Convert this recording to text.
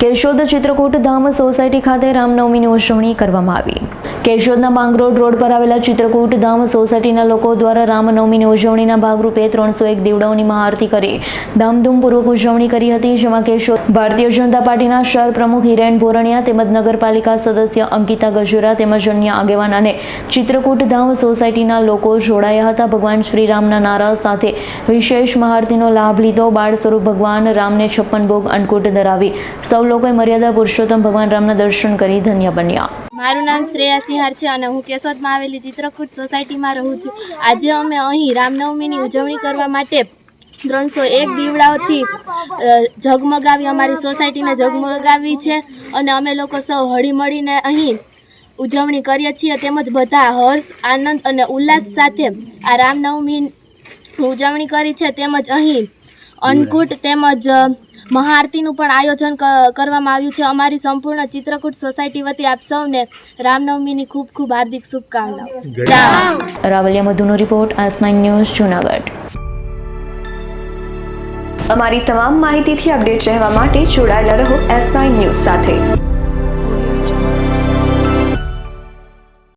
કેશોદ ચિત્રકૂટ ધામ society ખાતે રામનવમીની ઉજવણી કરવામાં આવી. કેશોદના માંગરોડ રોડ પર આવેલા ચિત્રકૂટ ધામ સોસાયટીના લોકો દ્વારા રામનવમીની ઉજવણીના ભાગરૂપે ત્રણસો એક દીવડાઓની મહાઆરતી કરી ધામધૂમપૂર્વક ઉજવણી કરી હતી, જેમાં કેશોદ ભારતીય જનતા પાર્ટીના શહેર પ્રમુખ હિરેન ભોરણિયા તેમજ નગરપાલિકા સદસ્ય અંકિતા ગજુરા તેમજ અન્ય આગેવાન અને ચિત્રકૂટ ધામ સોસાયટીના લોકો જોડાયા હતા. ભગવાન શ્રી રામના નારા સાથે વિશેષ મહાઆરતીનો લાભ લીધો. બાળ સ્વરૂપ ભગવાન રામને છપ્પન ભોગ અન્નકૂટ ધરાવી સૌ લોકોએ મર્યાદા પુરુષોત્તમ ભગવાન રામના દર્શન કરી ધન્ય બન્યા. મારું નામ શ્રેયા સિંહાર છે અને હું કેશોદમાં આવેલી ચિત્રકૂટ સોસાયટીમાં રહું છું. આજે અમે અહીં રામનવમીની ઉજવણી કરવા માટે ત્રણસો એક દીવડાઓથી ઝગમગાવી, અમારી સોસાયટીને ઝગમગાવી છે અને અમે લોકો સૌ હળીમળીને અહીં ઉજવણી કરીએ છીએ. તેમજ બધા હર્ષ, આનંદ અને ઉલ્લાસ સાથે આ રામનવમી ઉજવણી કરી છે. તેમજ અહીં અન્નકૂટ તેમજ મહાઆરતીનું પણ આયોજન કરવામાં આવ્યું છે. અમારી સંપૂર્ણ ચિત્રકૂટ સોસાયટી વતી આપ સૌને રામનવમીની ખૂબ ખૂબ હાર્દિક શુભકામનાઓ. રાવલિયા મધુનો રિપોર્ટ આસમાન ન્યૂઝ જુનાગઢ. અમારી તમામ માહિતીથી અપડેટ રહેવા માટે જોડાયેલા રહો એસ નાઇન ન્યૂઝ સાથે.